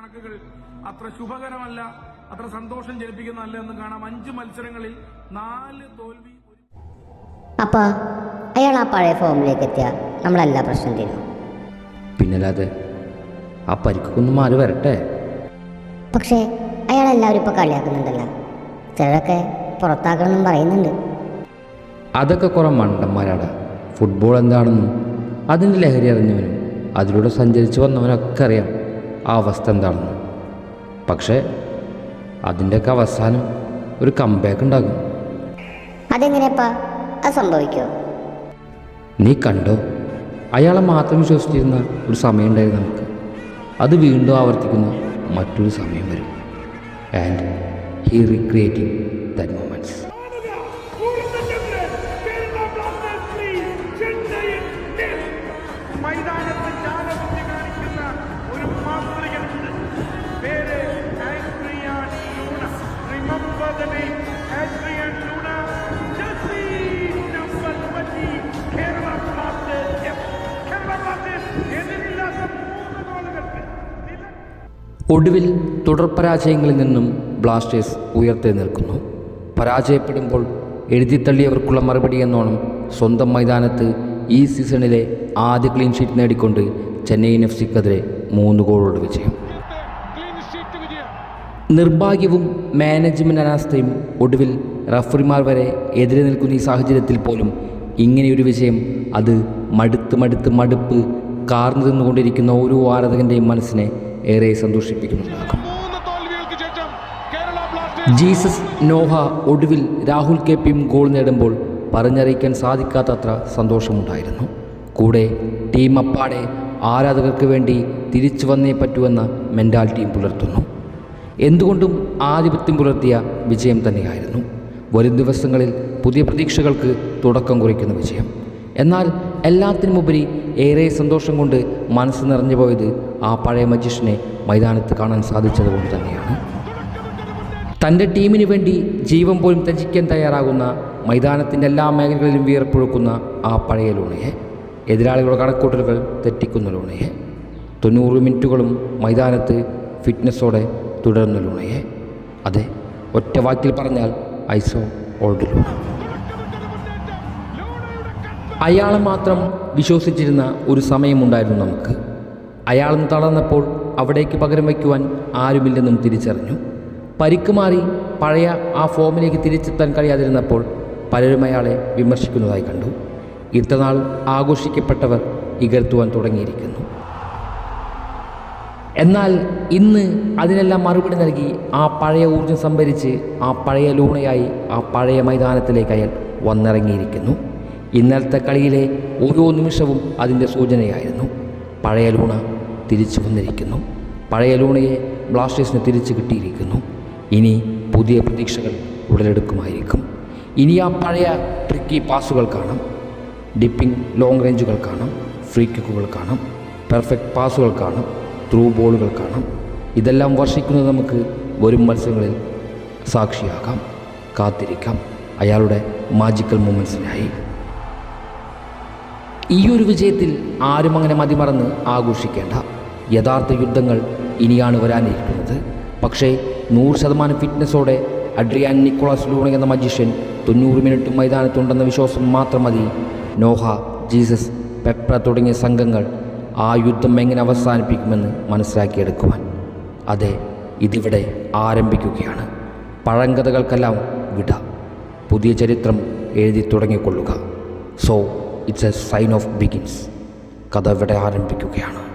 കണക്കുകൾ അത്ര ശുഭകരമല്ല അത്ര സന്തോഷം ജനിപ്പിക്കുന്നതല്ല എന്ന് കാണാം. അഞ്ച് മത്സരങ്ങളിൽ നാല് തോൽവി അപ്പ അയാൾ ആ പഴയ ഫോമിലേക്ക് എത്തിയ നമ്മളെല്ലാ പ്രശ്നം തീരും. പിന്നല്ലാതെ ആ പരിക്കൊന്നും മാറി വരട്ടെ? പക്ഷേ അയാളെല്ലാവരും ഇപ്പോൾ കളിയാക്കുന്നുണ്ടല്ലോ. ചിലരൊക്കെ പുറത്താക്കണമെന്നും പറയുന്നുണ്ട്. അതൊക്കെ കുറേ മണ്ടന്മാരാണ് ഫുട്ബോൾ എന്താണെന്നും അതിന്റെ ലഹരി അറിഞ്ഞവനും അതിലൂടെ സഞ്ചരിച്ചു വന്നവനൊക്കെ അറിയാം. ആ അവസ്ഥ എന്താണെന്ന് പക്ഷേ അതിന്റെയൊക്കെ അവസാനം ഒരു കംബാക്ക് ഉണ്ടാകും. അതെങ്ങനെയപ്പാ? അത് സംഭവിക്കോ? നീ കണ്ടോ? അയാളെ മാത്രം വിശ്വസിച്ചിരുന്ന ഒരു സമയം ഉണ്ടായിരുന്നു നമുക്ക്. അത് വീണ്ടും ആവർത്തിക്കുന്ന മറ്റൊരു സമയം വരും. ആൻഡ് ഹി റീക്രിയേറ്റിംഗ് ഒടുവിൽ തുടർ പരാജയങ്ങളിൽ നിന്നും ബ്ലാസ്റ്റേഴ്സ് ഉയർത്തെഴുന്നേൽക്കുന്നു പരാജയപ്പെടുമ്പോൾ എഴുതിത്തള്ളിയവർക്കുള്ള മറുപടി എന്നോണം സ്വന്തം മൈതാനത്ത് ഈ സീസണിലെ ആദ്യ ക്ലീൻ ഷീറ്റ് നേടിക്കൊണ്ട് ചെന്നൈയിൻ എഫ് സിക്കെതിരെ മൂന്ന് ഗോളോട് വിജയം. നിർഭാഗ്യവും മാനേജ്മെന്റ് അനാസ്ഥയും ഒടുവിൽ റഫറിമാർ വരെ എതിരെ നിൽക്കുന്ന ഈ സാഹചര്യത്തിൽ പോലും ഇങ്ങനെയൊരു വിജയം അത് മടുത്ത് മടുത്ത് മടുപ്പ് കാർന്നു തിന്നുകൊണ്ടിരിക്കുന്ന ഓരോ ആരാധകന്റെയും മനസ്സിനെ ഏറെ സന്തോഷിപ്പിക്കുന്നുണ്ടാകും. ജീസസ് നോഹ ഒടുവിൽ രാഹുൽ കെ പിയും ഗോൾ നേടുമ്പോൾ പറഞ്ഞറിയിക്കാൻ സാധിക്കാത്തത്ര സന്തോഷമുണ്ടായിരുന്നു. കൂടെ ടീം അപ്പാടെ ആരാധകർക്ക് വേണ്ടി തിരിച്ചു വന്നേ പറ്റുമെന്ന മെന്റാലിറ്റിയും പുലർത്തുന്നു. എന്തുകൊണ്ടും ആധിപത്യം പുലർത്തിയ വിജയം തന്നെയായിരുന്നു. വരും ദിവസങ്ങളിൽ പുതിയ പ്രതീക്ഷകൾക്ക് തുടക്കം കുറിക്കുന്ന വിജയം. എന്നാൽ എല്ലാത്തിനുമുപരി ഏറെ സന്തോഷം കൊണ്ട് മനസ്സ് നിറഞ്ഞു പോയത് ആ പഴയ മജിഷനെ മൈതാനത്ത് കാണാൻ സാധിച്ചതുകൊണ്ട് തന്നെയാണ്. തന്റെ ടീമിന് വേണ്ടി ജീവൻ പോലും ത്യജിക്കാൻ തയ്യാറാകുന്ന മൈതാനത്തിന്റെ എല്ലാ മേഖലകളിലും വിയർപ്പൊഴുക്കുന്ന ആ പഴയ ലൂണയെ എതിരാളികളുടെ കണക്കൂട്ടലുകൾ തെറ്റിക്കുന്ന ലൂണയെ തൊണ്ണൂറ് മിനിറ്റുകളും മൈതാനത്ത് ഫിറ്റ്നസ്സോടെ തുടരുന്ന ലൂണയെ. അതെ ഒറ്റ വാക്കിൽ പറഞ്ഞാൽ ഐസോ ഓൾഡ് ലൂണ. അയാളെ മാത്രം വിശ്വസിച്ചിരുന്ന ഒരു സമയമുണ്ടായിരുന്നു നമുക്ക്. അയാളെന്ന് തളർന്നപ്പോൾ അവിടേക്ക് പകരം വയ്ക്കുവാൻ ആരുമില്ലെന്നും തിരിച്ചറിഞ്ഞു. പരിക്ക് മാറി പഴയ ആ ഫോമിലേക്ക് തിരിച്ചെത്താൻ കഴിയാതിരുന്നപ്പോൾ പലരും അയാളെ വിമർശിക്കുന്നതായി കണ്ടു. ഇത്തനാൾ ആഘോഷിക്കപ്പെട്ടവർ ഇകർത്തുവാൻ തുടങ്ങിയിരിക്കുന്നു. എന്നാൽ ഇന്ന് അതിനെല്ലാം മറുപടി നൽകി ആ പഴയ ഊർജം സംഭരിച്ച് ആ പഴയ ലൂണയായി ആ പഴയ മൈതാനത്തിലേക്ക് അയാൾ വന്നിറങ്ങിയിരിക്കുന്നു. ഇന്നലത്തെ കളിയിലെ ഓരോ നിമിഷവും അതിന്റെ സൂചനയായിരുന്നു. പഴയ ലൂണ തിരിച്ചു വന്നിരിക്കുന്നു. പഴയ ലൂണയെ ബ്ലാസ്റ്റേഴ്സിന് തിരിച്ചു കിട്ടിയിരിക്കുന്നു. ഇനി പുതിയ പ്രതീക്ഷകൾ ഉടലെടുക്കുമായിരിക്കും. ഇനി ആ പഴയ ട്രിക്കി പാസുകൾ കാണാം. ഡിപ്പിംഗ് ലോങ് റേഞ്ചുകൾ കാണാം. ഫ്രീ കിക്കുകൾ കാണാം. പെർഫെക്റ്റ് പാസുകൾ കാണാം. ത്രൂ ബോളുകൾ കാണാം. ഇതെല്ലാം വർഷിക്കുന്നത് നമുക്ക് വരും മത്സരങ്ങളിൽ സാക്ഷിയാകാം. കാത്തിരിക്കാം. അയാളുടെ മാജിക്കൽ മൂമെൻസിനായി ഈ ഒരു വിജയത്തിൽ ആരും അങ്ങനെ മതിമറന്ന് ആഘോഷിക്കേണ്ട. യഥാർത്ഥ യുദ്ധങ്ങൾ ഇനിയാണ് വരാനിരിക്കുന്നത്. പക്ഷേ നൂറ് ശതമാനം ഫിറ്റ്നസ്സോടെ അഡ്രിയാൻ നിക്കോളാസ് ലൂണി എന്ന മജീഷ്യൻ തൊണ്ണൂറ് മിനിറ്റ് മൈതാനത്തുണ്ടെന്ന വിശ്വാസം മാത്രം മതി. നോഹ ജീസസ് പെപ്ര തുടങ്ങിയ സംഘങ്ങൾ ആ യുദ്ധം എങ്ങനെ അവസാനിപ്പിക്കുമെന്ന് മനസ്സിലാക്കിയെടുക്കുവാൻ. അതെ ഇതിവിടെ ആരംഭിക്കുകയാണ്. പഴങ്കഥകൾക്കെല്ലാം വിട. പുതിയ ചരിത്രം എഴുതി തുടങ്ങിക്കൊള്ളുക. So it's a sign off begins കഥ ഇവിടെ ആരംഭിക്കുകയാണ്.